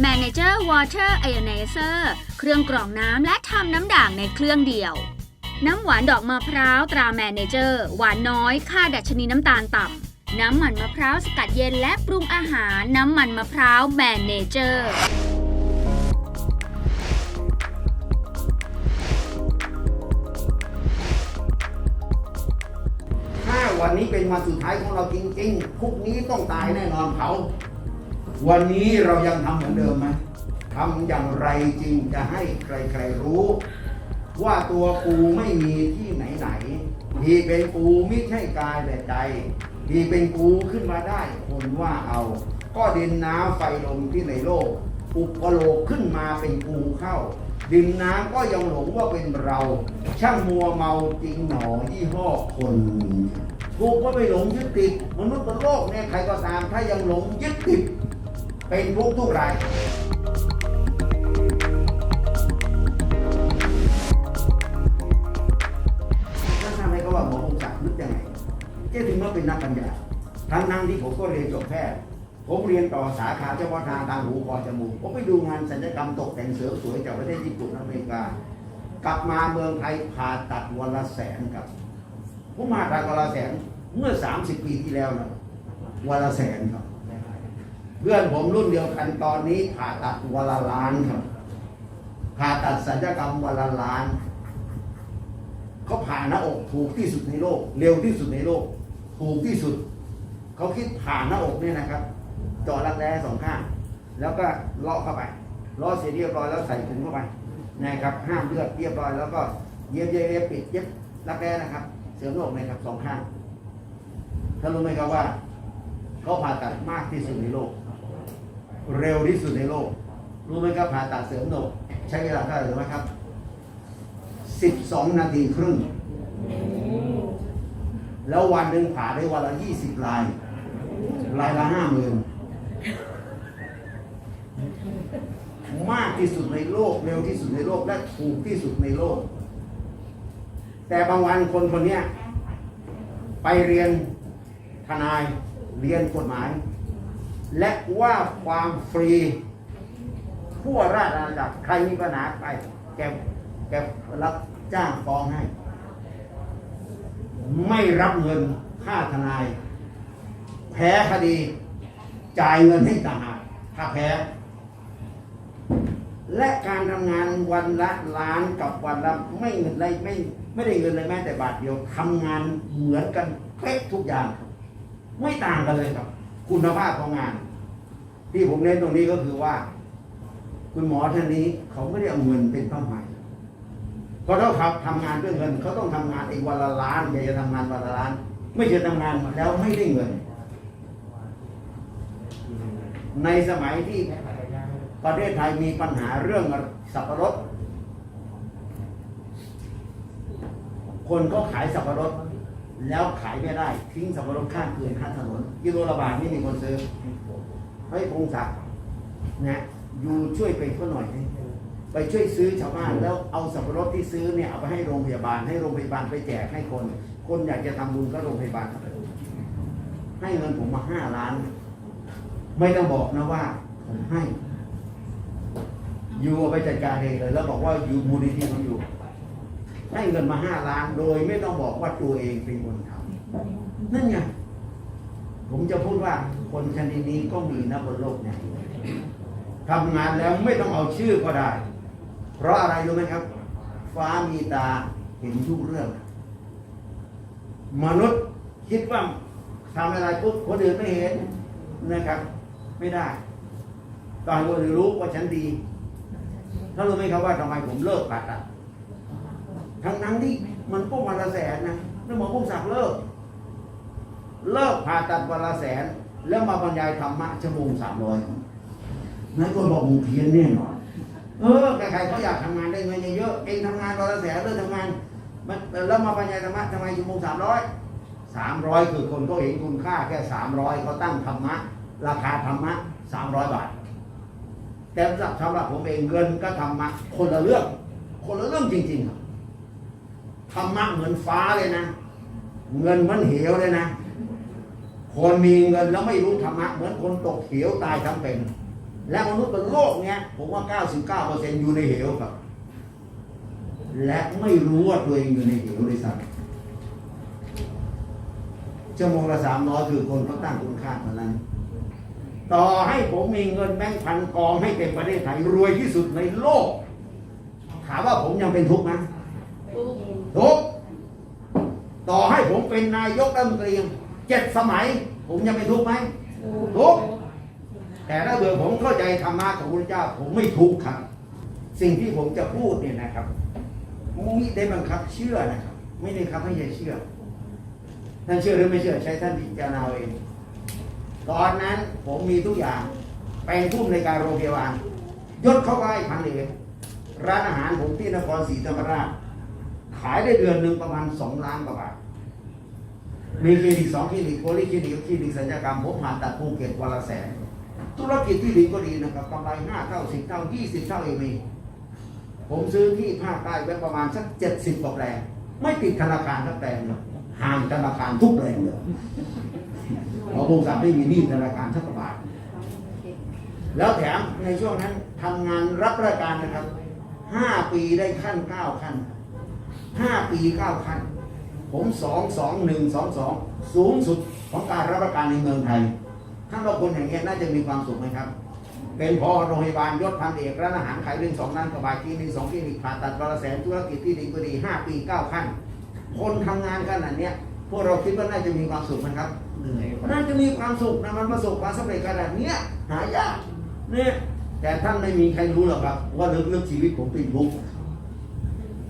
Manager Water Ionizer เครื่องกรองน้ำและทำน้ำด่างในเครื่องเดียว น้ำหวานดอกมะพร้าวตรา Manager หวานน้อยค่าดัชนีน้ำตาลต่ำ น้ำมันมะพร้าวสกัดเย็นและปรุงอาหารน้ำมันมะพร้าว Manager ถ้าวันนี้เป็นวันสุดท้ายของเราจริงๆพรุ่นี้ต้องตายแน่นอนเขา วันนี้เรายังทำเหมือนเดิมไหมทำอย่างไรจริงจะให้ใครๆรู้ ว่าตัวกูไม่มีที่ไหนไหนๆที่เป็นกูไม่ใช่กายแต่ใจที่เป็นกูขึ้นมาได้ คนว่าเอา ก็ดินน้ำไฟลมที่ในโลก อุปโลกขึ้นมาเป็นกูเข้า ดินน้ำก็ยังหลงว่าเป็นเรา ช่างมัวเมาจริงหนอยี่ห้อคนกูก็ไม่หลงยึดติดมนุษย์บนโลกเนี่ยใครก็ตามถ้ายังหลงยึดติด เป็นทุกทุกรายถ้าทำไมก็ว่าหมอองค์ศักดิ์นึกยังไงเจ๊ถึงมาเป็นนักปัญญาทั้งนั้นที่ผมก็เรียนจบแพทย์ ผมเรียนต่อสาขาเฉพาะทางทางหูคอจมูก ผมไปดูงานศัลยกรรมตกแต่งเสริมสวยจากประเทศญี่ปุ่นอเมริกา กลับมาเมืองไทยผ่าตัดวันละแสนครับ ผมมาตัดวันละแสนเมื่อ 30 ปีที่แล้วนะวันละแสนครับ เพื่อนผมรุ่นเดียวกันตอนนี้ผ่าตัดวันละล้านครับผ่าตัดศัลยกรรมวันละล้านเขาผ่าหน้าอกถูกที่สุดในโลก เร็วที่สุดในโลก ถูกที่สุด เขาคิดผ่าหน้าอกเนี่ยนะครับเจาะรักแร้สองข้าง แล้วก็เลาะเข้าไปเลาะเสร็จเรียบร้อยแล้วใส่ถุงเข้าไปนะครับห้ามเลือดเรียบร้อยแล้วก็เย็บเย็บเย็บปิดเย็บรักแร้นะครับ เสริมหน้าอกนะครับสองข้างท่านรู้ไหมครับว่าเขาผ่าตัดมากที่สุดในโลก เร็วที่สุดในโลก รู้ไหมครับผ่าตัดเสริมหนกใช้เวลาเท่าไหร่รู้ไหมครับ 12 นาทีครึ่ง แล้ววันหนึ่งผ่าได้วันละ 20 ลาย ลายละห้าหมื่นมากที่สุดในโลก เร็วที่สุดในโลก และถูกที่สุดในโลก แต่บางวันคนคนนี้ไปเรียนทนายเรียนกฎหมาย และว่าความฟรีทั่วราชอาณาจักรใครมีปัญหาไป แกแกรับจ้างฟ้องให้ ไม่รับเงินค่าทนาย แพ้คดี จ่ายเงินให้ต่างหากถ้าแพ้ และการทำงานวันละล้านกับวันละไม่เงินไรไม่ไม่ได้เงินเลยแม้แต่บาทเดียวทำงานเหมือนกันเป๊ะทุกอย่าง ไม่ต่างกันเลยครับ คุณภาพของงาน ที่ผมเน้นตรงนี้ก็คือว่า คุณหมอท่านนี้เขาไม่ได้เอาเงินเป็นเป้าหมายเพราะถ้าเขาทำงานเพื่อเงิน เขาต้องทำงานอีกวันละล้านอยากจะทำงานวันละล้าน ไม่ใช่ทำงานแล้วไม่ได้เงิน ในสมัยที่ประเทศไทยมีปัญหาเรื่องสับปะรดคนก็ขายสับปะรด แล้วขายไม่ได้ ทิ้งสับปะรดข้างเกลื่อนข้างถนนกิโลละบาทไม่มีคนซื้อเฮ้ยพงศักดิ์นะอยู่ช่วยไปเขาหน่อยสิไปช่วยซื้อชาวบ้านแล้วเอาสับปะรดที่ซื้อเนี่ยเอาไปให้โรงพยาบาล ให้โรงพยาบาลไปแจกให้คน คนอยากจะทำบุญก็โรงพยาบาลให้เงินผมมาห้าล้าน ไม่ต้องบอกนะว่าผมให้ อยู่เอาไปจัดการเองเลย แล้วบอกว่าอยู่มูลนิธิของอยู่ ให้เงินมาห้าล้าน โดยไม่ต้องบอกว่าตัวเองเป็นคนทำนั่นไงผมจะพูดว่าคนชนิดนี้ก็มีนะบนโลกเนี่ยทำงานแล้วไม่ต้องเอาชื่อก็ได้ เพราะอะไรรู้ไหมครับ ฟ้ามีตาเห็นทุกเรื่อง มนุษย์คิดว่าทำอะไรปุ๊บคนอื่นไม่เห็นนะครับ ไม่ได้ตอนคนอื่นรู้ว่าฉันดีถ้ารู้ไหมครับว่าทำไมผมเลิกผ่าตัด ทั้งนั้นที่มันก็วันละแสนนะแล้วหมอพงศักดิ์เลิก เลิกผ่าตัดวันละแสน แล้วมาบรรยายธรรมะชั่วโมงสามร้อยนายคนบอกมึงเพี้ยนแน่นอนเออใครๆเขาอยากทำงานได้เงินเยอะๆเองทำงานรอละแสนเลิกทำงานมันแล้วมาปัญญายธรรมะทำไมชั่วโมงสามร้อยสามร้อยคือคนเขาเห็นคุณค่าแค่สามร้อยเขาตั้งธรรมะ ราคาธรรมะสามร้อยบาท แต่สำหรับสำหรับผมเองเงินก็ธรรมะคนละเรื่อง คนละเรื่องจริงๆครับ ธรรมะเหมือนฟ้าเลยนะ เงินเหมือนเหวเลยนะ คนมีเงินแล้วไม่รู้ธรรมะเหมือนคนตกเหวตายทั้งเป็น และมนุษย์บนโลกเนี้ยผมว่า 99%อยู่ในเหวครับ และไม่รู้ว่าตัวเองอยู่ในเหวเลยซ้ำชั่วโมงละสามร้อยคือคนเขาตั้งคุณค่าเท่านั้น ต่อให้ผมมีเงินแบงค์พันกองให้เต็มประเทศไทยรวยที่สุดในโลก ถามว่าผมยังเป็นทุกข์ไหม ทุกข์ต่อให้ผมเป็นนายกรัฐมนตรีเจ็ดสมัย ผมยังเป็นทุกข์ไหมทุกข์แต่ถ้าเบื่อผมเข้าใจธรรมะของพระเจ้า ผมไม่ทุกข์ครับ สิ่งที่ผมจะพูดเนี่ยนะครับมิได้บังคับเชื่อนะครับ ไม่ได้ครับให้ใจเชื่อท่านเชื่อหรือไม่เชื่อใช้ท่านพิจารณาเอาเองตอนนั้นผมมีทุกอย่างเป็นผู้ในวยการโรงพยาบาลยศเข้าไปพันเอกร้านอาหารผมที่นครศรีธรรมราช ขายได้เดือนหนึ่งประมาณสองล้านกว่าบาท มีคลินิกสองคลินิกโพลิคลินิกคลินิกศัลยกรรมผมผ่าตัดภูเก็ตวันละแสน ธุรกิจที่ดีก็ดีนะครับกำไรห้าเท่าสิบเท่ายี่สิบเท่าเองมี ผมซื้อที่ภาคใต้ไว้ประมาณสักเจ็ดสิบกว่าแปลง ไม่ติดธนาคารสักแปลงเลยห่างธนาคารทุกแปลงเลยเพราะบริษัทไม่มีหนี้ธนาคารสักบาท แล้วแถมในช่วงนั้นทำงานรับราชการนะครับห้าปีได้ขั้นเก้าขั้น ห้าปีเก้าขั้น ผมสองสองหนึ่งสองสองสูงสุดของการรับราชการในเมืองไทยท่านว่าคนอย่างเงี้ยน่าจะมีความสุขไหมครับ เป็นพอโรงพยาบาลยศพันเอกร้านอาหารขายเรื่องสองล้านกว่าบาทคลินิกสองคลินิกผ่าตัดวันละแสนธุรกิจที่ดีก็ดีห้าปีเก้าขั้น คนทำงานขนาดเนี้ยพวกเราคิดว่าน่าจะมีความสุขไหมครับเหนื่อยน่าจะมีความสุขนะมันประสบความสำเร็จขนาดเนี้ยหายากเนี่ยแต่ท่านไม่มีใครรู้หรอกครับ ว่าลึกๆชีวิตผมเป็นทุกข์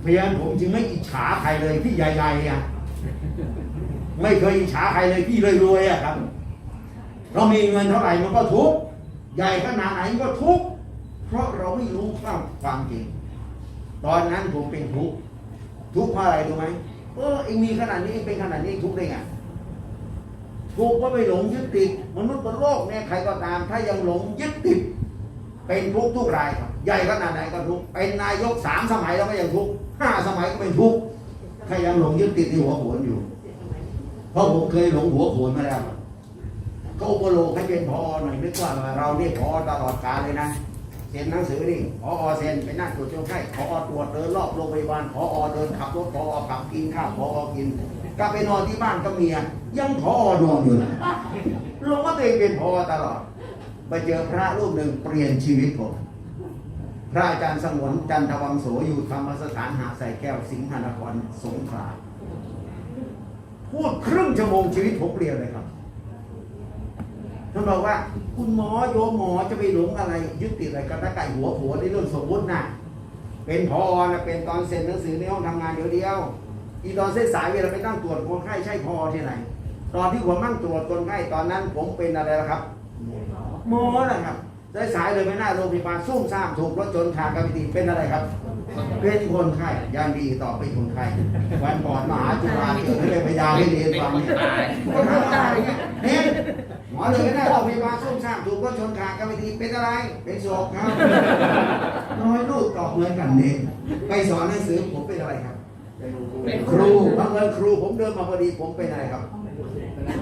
เพราะฉะนั้นผมจึงไม่อิจฉาใครเลยที่ใหญ่ๆอะไม่เคยอิจฉาใครเลยที่รวยๆอะครับ เรามีเงินเท่าไหร่มันก็ทุกใหญ่ขนาดไหนก็ทุกเพราะเราไม่รู้ความความจริง ตอนนั้นผมเป็นทุกทุกเพราะอะไรรู้ไหมเออเองมีขนาดนี้เองเป็นขนาดนี้ทุกได้ไงถูกว่าไปหลงยึดติดมนุษย์บนโลกเนี่ยใครก็ตาม ถ้ายังหลงยึดติดเป็นทุกทุกรายครับใหญ่ขนาดไหนก็ทุกเป็นนายกสามสมัยแล้วก็ยังทุก ห้าสมัยก็เป็นทุกข์ถ้ายังหลงยึดติดในหัวโขนอยู่ เพราะผมเคยหลงหัวโขนมาแล้วก็อุปโลกให้เป็นพอหน่อยนึกว่าเราเนี่ยพอตลอดกาลเลยนะเซ็นหนังสือนี่พอเซ็นไปนั่งตรวจเจ้าไข้พอตรวจเดินรอบโรงพยาบาลพอเดินขับรถพอขับกินข้าวพอกินกลับไปนอนที่บ้านก็เมีย ยังพอนอนอยู่นะลงว่าตัวเองเป็นพอตลอด ไปเจอพระรูปหนึ่งเปลี่ยนชีวิตผม พระอาจารย์สงวนจันทวังโสอยู่ธรรมสถานหาดใส่แก้วสิงหนครสงขลาพูดครึ่งชั่วโมงชีวิตผมเปลี่ยนเลยครับท่านบอกว่า คุณหมอโยมหมอจะไปหลงอะไร ยึดติดอะไรกันตะไก่หัวผัวในเรื่องสมมตินะเป็นพอนะเป็นตอนเซ็นหนังสือในห้องทำงานเดียวเดียวๆอีตอนเส้นสายเวลาไปนั่งตรวจคนไข้ใช่พอที่ไหนตอนที่ผมนั่งตรวจคนไข้ตอนนั้นผมเป็นอะไรละครับหมอนะครับ ได้สายเลยไปหน้าโรงพยาบาลซุ่มซ่ามถูกรถชนขาดกระพิตีเป็นอะไรครับ เป็นคนไข้ยามดีต่อเป็นคนไข้วันก่อนมหาจุฬาเกิดให้ไปยาให้เรียนฟังเนี่ยคนตายเนี่ยเนี่ยหมอเลยไปหน้าโรงพยาบาลซุ่มซ่ามถูกรถชนขาดกระพิตีเป็นอะไร เป็นโศกครับน้อยลูกตอบเหมือนกันเนี่ยไปสอนหนังสือผมเป็นอะไรครับเป็นครูบังเอิญครูผมเดินมาพอดีผมเป็นอะไรครับ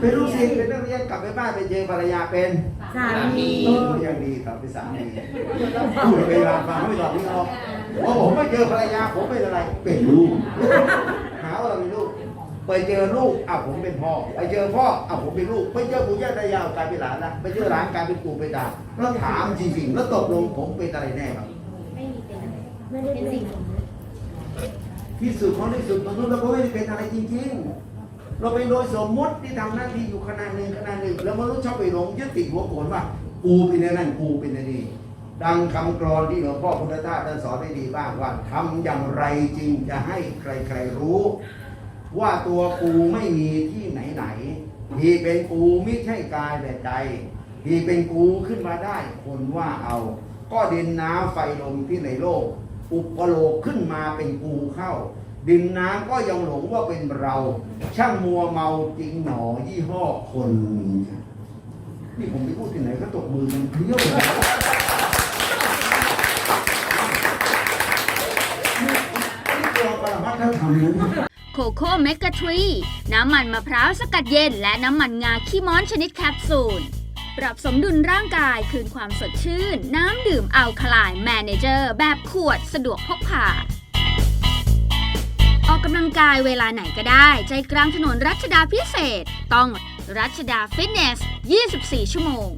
เป็นลูกศิษย์เป็นนักเรียนกลับไปบ้านไปเจอภรรยาเป็นสามีเออยังดีครับเป็นสามีพูดเวลาฟังไม่ตอบนี่หรอกเพราะผมไม่เจอภรรยาผมเป็นอะไรเป็นลูกหาว่าเราเป็นลูกไปเจอลูกอ้าวผมเป็นพ่อไปเจอพ่ออ้าวผมเป็นลูกไปเจอปู่ย่าตายายกลายเป็นหลานละไปเจอหลานกลายเป็นปู่เป็นตาแล้วถามจริงๆแล้วตกลงผมเป็นอะไรแน่ครับไม่มีเป็นอะไรไม่ได้เป็นสิ่งของที่สุดของที่สุดมนุษย์เราก็ไม่ได้เป็นอะไรจริง ๆ เราเป็นโดยสมมติที่ทำหน้าที่อยู่ขนาดหนึ่งขนาดหนึ่ง แล้วมนุษย์ชอบไปหลงยึดติดหัวโขนว่ากูเป็นนั่นกูเป็นนี่ดังคำกรอนที่หลวงพ่อพุทธทาสท่านสอนได้ดีบ้างว่าทำอย่างไรจริงจะให้ใครๆรู้ ว่าตัวกูไม่มีที่ไหนไหนๆที่เป็นกูไม่ใช่กายแต่ใจที่เป็นกูขึ้นมาได้ คนว่าเอา ก็ดินน้ำไฟลมที่ในโลก อุปโลกขึ้นมาเป็นกูเข้า ดินน้ำก็ยังหลงว่าเป็นเรา ช่างมัวเมาจริงหนอยี่ห้อคนนี่ผมไปพูดที่ไหนก็ตกมือกันเพี้ยวเลยโคโค่เมกะทรี น้ำมันมะพร้าวสกัดเย็น และน้ำมันงาขี้ม้อนชนิดแคปซูล ปรับสมดุลร่างกายคืนความสดชื่น น้ำดื่มอัลคาไลน์แมเนเจอร์ แบบขวดสะดวกพกพา ออกกำลังกายเวลาไหนก็ได้ ใจกลางถนนรัชดาพิเศษ ต้องรัชดาฟิตเนส 24 ชั่วโมง